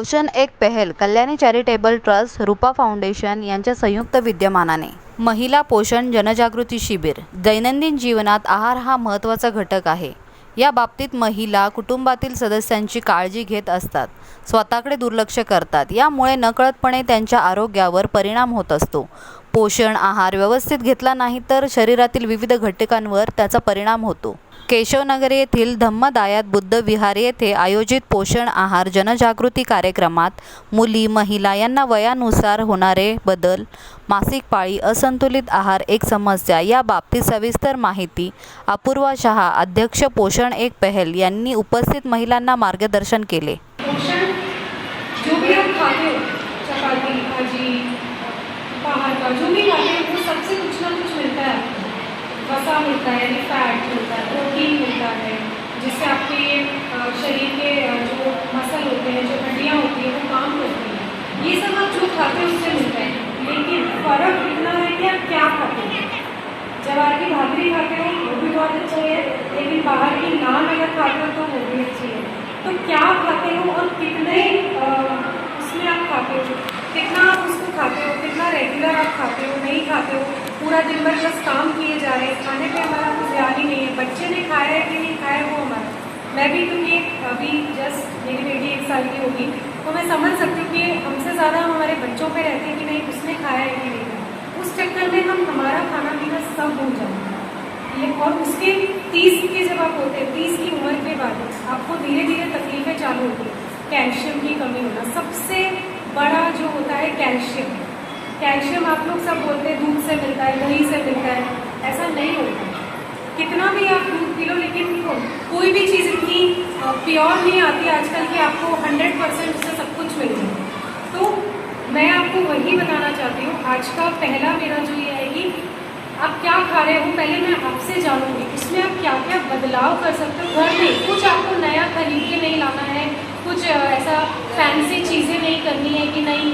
पोषण एक पहल Kalyani charitable trust Rupa foundation यांच्या संयुक्त विद्यमानाने. महिला पोषण जनजागृती शिबिर दैनंदिन जीवनात आहार हा महत्त्वाचा घटक आहे. या बाबतीत महिला कुटुंबातील सदस्यांची काळजी घेत असतात स्वतःकडे दुर्लक्ष करतात यामुळे नकळतपणे त्यांच्या आरोग्यावर परिणाम होत असतो. पोषण आहार व्यवस्थित घेतला नाही तर शरीरातील विविध घटकांवर त्याचा परिणाम होतो. केशवनगर येथील धम्मदायात बुद्ध विहार येथे आयोजित पोषण आहार जनजागृती कार्यक्रमात मुली महिला यांना वयानुसार होणारे बदल मासिक पाळी असंतुलित आहार एक समस्या या बाबतीत सविस्तर माहिती अपूर्वा शहा अध्यक्ष पोषण एक पहल यांनी उपस्थित महिलांना मार्गदर्शन केले. पोषण जो भी वो सबसे कुछ ना कुछ मिलता है। वसा मिलता है यानी फैट मिलता है प्रोटीन मिलता है, जिससे आपके शरीर के जो मसल होते हैं, जो हड्डियाँ होती हैं, वो काम करती हैं। ये सब आप जो खाते हो, उससे मिलता है। लेकिन फ़र्क इतना है कि आप क्या खाते हो? जवार की भाकरी खाते हो, वो भी बहुत अच्छी है, लेकिन बाहर की नान अगर खाते हो तो वो भी अच्छी है। तो क्या खाते हो और कितने उसमें आप खाते हो? कितना आप उसको खाते हो? कितना रेगुलर आप खाते हो? नहीं खाते हो? पूरा दिन भर बस काम किए जा रहे हैं। खाने पे हमारा कुछ ध्यान ही नहीं है। बच्चे ने खाया है कि नहीं खाया वो हमारा। मैं भी क्योंकि अभी जस्ट मेरी बेटी एक साल की होगी तो मैं समझ सकती हूँ कि हमसे ज़्यादा हम हमारे बच्चों पे रहते हैं कि नहीं, उसने खाया है कि नहीं खाया उस चक्कर में हम हमारा खाना पीना सब भूल जाते हैं। और उसके तीस के जब आप होते हैं, तीस की उम्र के बाद आपको धीरे धीरे तकलीफें चालू होती हैं। कैल्शियम की कमी होना सबसे बड़ा जो होता है कैल्शियम। कैल्शियम आप लोग सब बोलते हैं, दूध से मिलता है, दही से मिलता है। ऐसा नहीं होता। कितना भी आप दूध पी लो, लेकिन कोई भी चीज़ इतनी प्योर नहीं आती आजकल कि आपको हंड्रेड परसेंट उससे सब कुछ मिल जाए। तो मैं आपको वही बताना चाहती हूँ, आज का पहला मेरा जो ये है कि आप क्या खा रहे हो, पहले मैं आपसे जानूँगी, इसमें आप क्या क्या बदलाव कर सकते हो? घर में कुछ आपको नया खरीद के नहीं लाना है, कुछ ऐसा फैंसी चीज़ें नहीं करनी है कि नहीं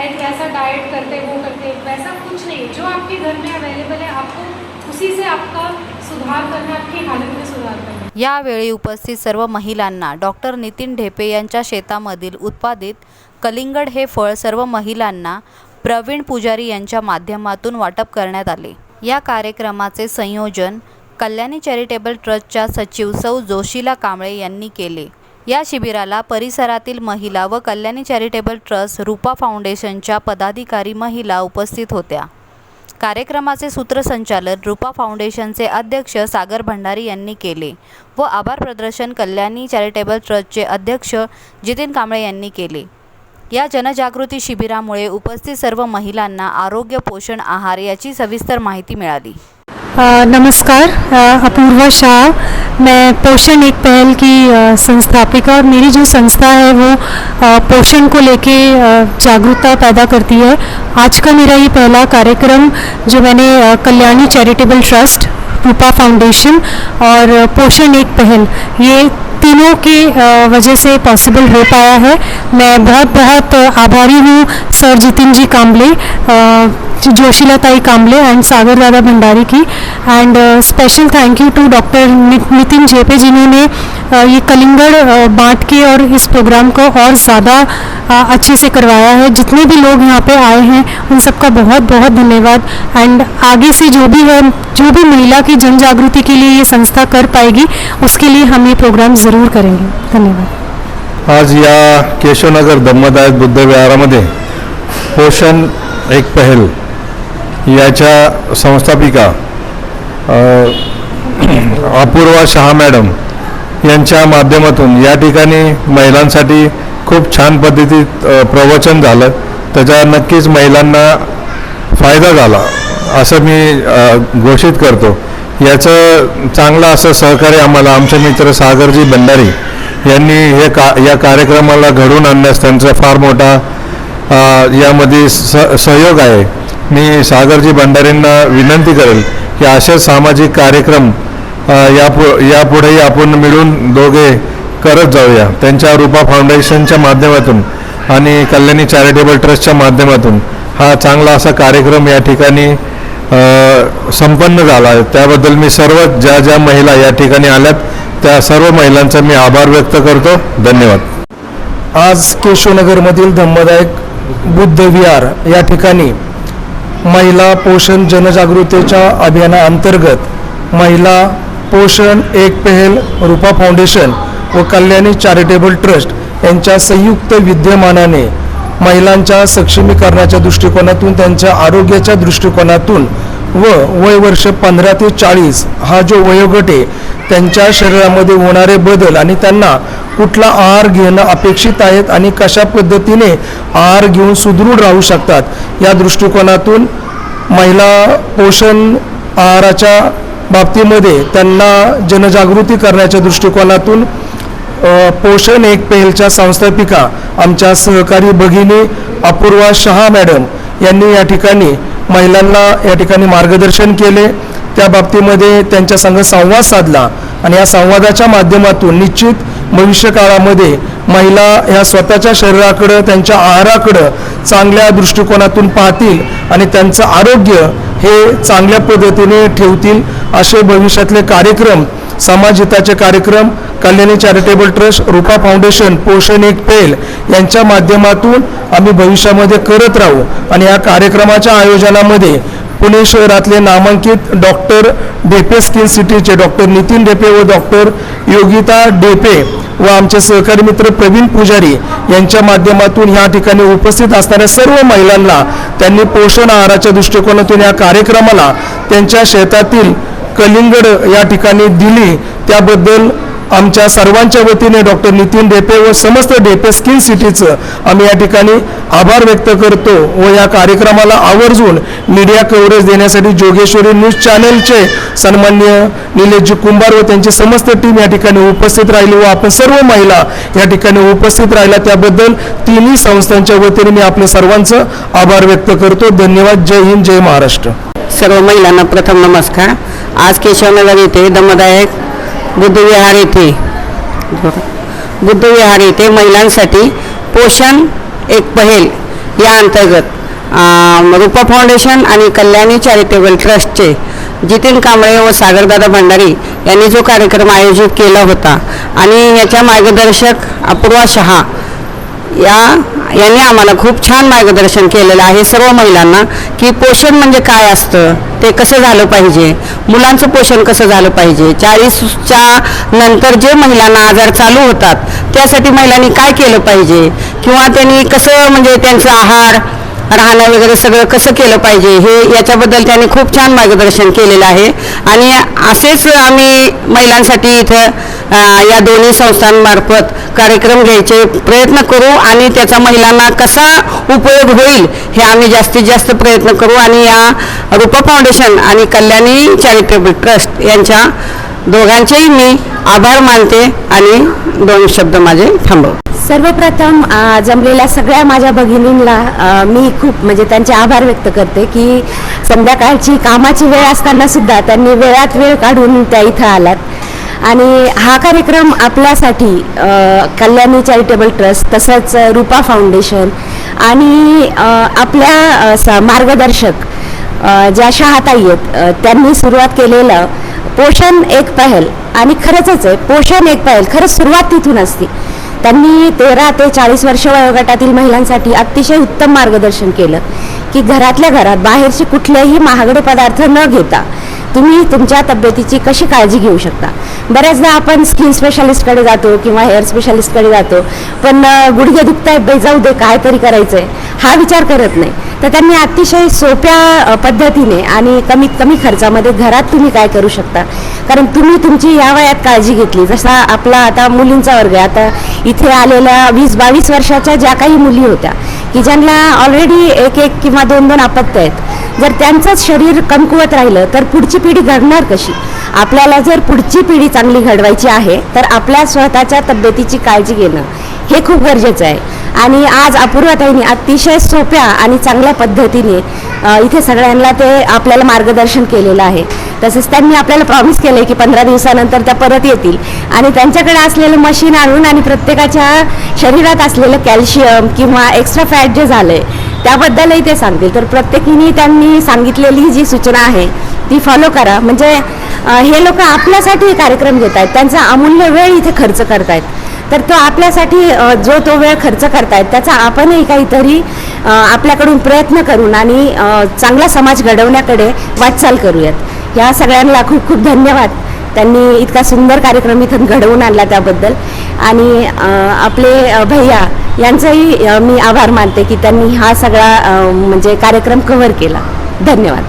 हेल्थ वैसा डाइट करते वो करते वैसा कुछ नहीं। जो आपके घर में अवेलेबल है आपको उसी से आपका सुधार करना आपकी हालत में सुधार करना। यावेळी उपस्थित सर्व महिलांना डॉक्टर नितीन ढेपे यांच्या शेतामधील उत्पादित कलिंगड हे फळ सर्व महिलांना प्रवीण पुजारी यांच्या माध्यमातून वाटप करण्यात आले. या कार्यक्रमाचे संयोजन कल्याणी चॅरिटेबल ट्रस्टच्या सचिव सौ जोशीला कांबळे यांनी केले. या शिबिराला परिसरातील महिला व कल्याणी चॅरिटेबल ट्रस्ट रुपा फाउंडेशनच्या पदाधिकारी महिला उपस्थित होत्या. कार्यक्रमाचे सूत्रसंचालन रुपा फाउंडेशनचे अध्यक्ष सागर भंडारी यांनी केले व आभार प्रदर्शन कल्याणी चॅरिटेबल ट्रस्टचे अध्यक्ष जितीन कांबळे यांनी केले. या जनजागृती शिबिरामुळे उपस्थित सर्व महिलांना आरोग्य पोषण आहार याची सविस्तर माहिती मिळाली. नमस्कार अपूर्वा शाह। मैं पोषण एक पहल की संस्थापिका और मेरी जो संस्था है वो पोषण को लेके जागरूकता पैदा करती है। आज का मेरा ये पहला कार्यक्रम, जो मैंने Kalyani charitable trust, Rupa foundation और पोषण एक पहल, ये तीनों के वजह से पॉसिबल हो पाया है। मैं बहुत बहुत आभारी हूँ, सर जितिन जी काम्बले जोशीलाताई जोशीलताई काम्बले एंड सागर दादा भंडारी की। And special thank you to doctor Nitin Jepe जिन्होंने ये कलिंगड़ बांट के और इस प्रोग्राम को और ज़्यादा अच्छे से करवाया है। जितने भी लोग यहाँ पे आए हैं उन सबका बहुत बहुत धन्यवाद। एंड आगे से जो भी है जो भी महिला की जन जागृति के लिए ये संस्था कर पाएगी उसके लिए हम ये प्रोग्राम ज़रूर करेंगे। धन्यवाद। आज या केशवनगर धम्मदायक बुद्ध विहारामध्ये पोषण एक पहल याच्या संस्थापिका अपूर्वा शहा मॅडम यांच्या माध्यमातून या ठिकाणी महिलांसाठी खूप छान पद्धतीत प्रवचन झालं. त्याचा नक्कीच महिलांना फायदा झाला असं मी घोषित करतो. याचं चांगलं असं सहकार्य आम्हाला आमचे मित्र सागरजी भंडारी यांनी हे का या कार्यक्रमाला घडवून आणण्यास त्यांचा फार मोठा यामध्ये स सहयोग आहे. मी सागरजी भंडारींना विनंती करेल की असे सामाजिक कार्यक्रम यापु यापुढेही आपण मिळून दोघे करत जाऊया. त्यांच्या रूपा फाउंडेशनच्या माध्यमातून आणि कल्याणी चॅरिटेबल ट्रस्टच्या माध्यमातून हा चांगला असा कार्यक्रम या ठिकाणी संपन्न झाला. आहे त्याबद्दल मी सर्व ज्या ज्या महिला या ठिकाणी आल्यात त्या सर्व महिलांचा मी आभार व्यक्त करतो. धन्यवाद. आज केशवनगरमधील धम्मदायक बुद्ध विहार या ठिकाणी महिला पोषण जनजागृतीच्या अभियानाअंतर्गत महिला पोषण एक पहल रूपा फाउंडेशन व कल्याणी चॅरिटेबल ट्रस्ट यांच्या संयुक्त विद्यमानाने महिलांच्या सक्षमीकरणाच्या दृष्टिकोनातून त्यांच्या आरोग्याच्या दृष्टिकोनातून व वय वर्ष पंधरा ते चाळीस हा जो वयोगट आहे त्यांच्या शरीरामध्ये होणारे बदल आणि त्यांना कुठला आहार घेणं अपेक्षित आहेत आणि कशा पद्धतीने आहार घेऊन सुदृढ राहू शकतात या दृष्टिकोनातून महिला पोषण आहाराच्या बाबतीमध्ये त्यांना जनजागृती करण्याच्या दृष्टिकोनातून पोषण एक पेलच्या संस्थापिका आमच्या सहकारी भगिनी अपूर्वा शहा मॅडम यांनी या ठिकाणी महिलांना या ठिकाणी मार्गदर्शन केले. त्या बाबतीमध्ये त्यांच्या संघ संवाद साधला आणि या संवादाच्या माध्यमातून निश्चित भविष्यकाळामध्ये महिला ह्या स्वतःच्या शरीराकडं त्यांच्या आहाराकडं चांगल्या दृष्टिकोनातून पाहतील आणि त्यांचं आरोग्य हे चांगल्या पद्धतीने ठेवतील असे भविष्यातले कार्यक्रम समाजहिताचे कार्यक्रम Kalyani charitable trust Rupa foundation पोषण एक पेल यांच्या माध्यमातून आम्ही भविष्यामध्ये करत राहू. आणि या कार्यक्रमाच्या आयोजनामध्ये पुणे शहरातले नामांकित डॉक्टर डेपे स्किन सिटीचे डॉक्टर नितीन डेपे व डॉक्टर योगिता डेपे व आमचे सहकारी मित्र प्रवीण पुजारी यांच्या माध्यमातून या ठिकाणी उपस्थित असणाऱ्या सर्व महिलांना त्यांनी पोषण आहाराच्या दृष्टिकोनातून या कार्यक्रमाला त्यांच्या शेतातील कलिंगड या ठिकाणी दिली. त्याबद्दल आमच्या सर्वांच्या वतीने डॉक्टर नितीन डेपे व समस्त डेपे स्किन सिटीचं आम्ही या ठिकाणी आभार व्यक्त करतो व या कार्यक्रमाला आवर्जून मीडिया कव्हरेज देण्यासाठी जोगेश्वरी न्यूज चॅनलचे सन्मान्य निलेशजी कुंभार व त्यांची समस्त टीम या ठिकाणी उपस्थित राहिली व आपण सर्व महिला या ठिकाणी उपस्थित राहिला. त्याबद्दल तिन्ही संस्थांच्या वतीने मी आपल्या सर्वांचं आभार व्यक्त करतो. धन्यवाद. जय हिंद. जय महाराष्ट्र. सर्व महिलांना प्रथम नमस्कार. आज केशवनगर येथे दमदायक बुद्धविहार येथे बुद्धविहार येथे महिलांसाठी पोषण एक पहेल या अंतर्गत अं, रूपा फाउंडेशन आणि कल्याणी चॅरिटेबल ट्रस्टचे जितीन कांबळे व सागरदादा भंडारी यांनी जो कार्यक्रम आयोजित केला होता. आणि याच्या मार्गदर्शक अपूर्वा शहा या यांनी आम्हाला खूप छान मार्गदर्शन केलेलं आहे सर्व महिलांना की पोषण म्हणजे काय असतं ते कसं झालं पाहिजे मुलांचं पोषण कसं झालं पाहिजे चाळीसच्या नंतर जे महिलांना आजार चालू होतात त्यासाठी महिलांनी काय केलं पाहिजे किंवा त्यांनी कसं म्हणजे त्यांचा आहार राहणं वगैरे सगळं कसं केलं पाहिजे हे याच्याबद्दल त्यांनी खूप छान मार्गदर्शन केलेलं आहे. आणि असेच आम्ही महिलांसाठी इथं या दोन्ही संस्थांमार्फत कार्यक्रम घ्यायचे प्रयत्न करू आणि त्याचा महिलांना कसा उपयोग होईल हे आम्ही जास्तीत जास्त प्रयत्न करू आणि या रूपा फाउंडेशन आणि कल्याणी चॅरिटेबल ट्रस्ट यांच्या दोघांचेही मी आभार मानते आणि दोन शब्द माझे थांबव. सर्वप्रथम जमलेल्या सगळ्या माझ्या भगिनींना मी खूप म्हणजे त्यांचे आभार व्यक्त करते की संध्याकाळची कामाची वेळ असताना सुद्धा त्यांनी वेळात वेळ काढून त्या इथं आल्यात. आणि हा कार्यक्रम आपल्यासाठी कल्याणी चॅरिटेबल ट्रस्ट तसंच रूपा फाउंडेशन आणि आपल्या स- मार्गदर्शक ज्या शहाताई आहेत त्यांनी सुरुवात केलेलं पोषण एक पहल आणि खरंच आहे पोषण एक पहल खरंच सुरुवात तिथून असते. त्यांनी तेरा ते चाळीस वर्ष वयोगटातील महिलांसाठी अतिशय उत्तम मार्गदर्शन केलं की घरातल्या घरात बाहेरचे कुठलेही महागडे पदार्थ न घेता तुम्ही तुमच्या तब्येतीची कशी काळजी घेऊ शकता? बऱ्याचदा आपण स्किन स्पेशालिस्टकडे जातो किंवा हेअर स्पेशालिस्टकडे जातो पण गुडघे गुडघे दुखतायत बाई जाऊ दे काय तरी करायचं आहे हा विचार करत नाही. तर त्यांनी अतिशय सोप्या पद्धतीने आणि कमीत कमी खर्चामध्ये घरात तुम्ही काय करू शकता? कारण तुम्ही तुमची या वयात काळजी घेतली. जसा आपला आता मुलींचा वर्ग आहे आता इथे आलेल्या वीस बावीस वर्षाच्या ज्या काही मुली होत्या की ज्यांना ऑलरेडी एक एक किंवा दोन दोन अपत्य आहेत जर त्यांचंच शरीर कमकुवत राहिलं तर पुढची पिढी घडणार कशी? आपल्याला जर पुढची पिढी चांगली घडवायची आहे तर आपल्या स्वतःच्या तब्येतीची काळजी घेणं हे खूप गरजेचं आहे. आणि आज अपूर्वताईने अतिशय सोप्या आणि चांगल्या पद्धतीने इथे सगळ्यांना ते आपल्याला मार्गदर्शन केलेलं आहे. तसंच त्यांनी आपल्याला प्रॉमिस केलं आहे की पंधरा दिवसानंतर त्या परत येतील. आणि त्यांच्याकडे असलेलं मशीन आणून आणि प्रत्येकाच्या शरीरात असलेलं कॅल्शियम किंवा एक्स्ट्रा फॅट जे झालं आहे त्याबद्दलही ते सांगतील. तर प्रत्येकीने त्यांनी सांगितलेली जी सूचना आहे ती फॉलो करा. म्हणजे हे लोक आपल्यासाठी कार्यक्रम घेत आहेत. त्यांचा अमूल्य वेळ इथे खर्च करतायत. तर तो आपल्यासाठी जो तो वेळ खर्च करतायत त्याचा आपणही काहीतरी आपल्याकडून प्रयत्न करून आणि चांगला समाज घडवण्याकडे वाटचाल करूयात. या सगळ्यांना खूप खूप धन्यवाद. त्यांनी इतका सुंदर कार्यक्रम इथं घडवून आणला त्याबद्दल. आणि आपले भैया यांचंही मी आभार मानते की त्यांनी हा सगळा म्हणजे कार्यक्रम कव्हर केला. धन्यवाद.